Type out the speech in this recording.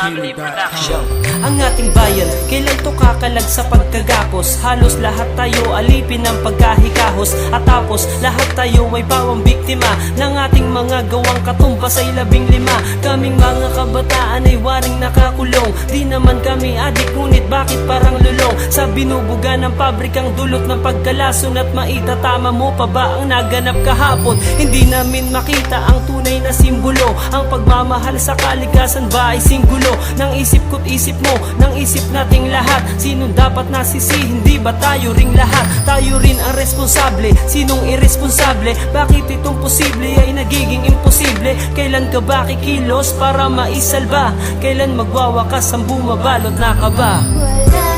Family Production. Ang ating bayan, kailan to kakalag sa pagkagapos? Halos lahat tayo alipin ng pagkahikahos. At tapos lahat tayo ay bawang biktima Ng ating mga gawang katumbas ay labing lima. Kaming mga kabataan ay waring nakakulong. Di naman kami adik ngunit bakit parang lulong? Sa binubuga ng pabrikang dulot ng pagkalason At maitatama mo pa ba ang naganap kahapon? Hindi namin makita ang tunay simbolo Ang pagmamahal sa kalikasan ba ay singgulo Nang isip ko't isip mo, nang isip nating lahat Sinong dapat nasisi, hindi ba tayo ring lahat? Tayo rin ang responsable, sinong irresponsable? Bakit itong posible ay nagiging imposible? Kailan ka ba kikilos para maisalba? Kailan magwawakas ang bumabalot na ka ba? Wala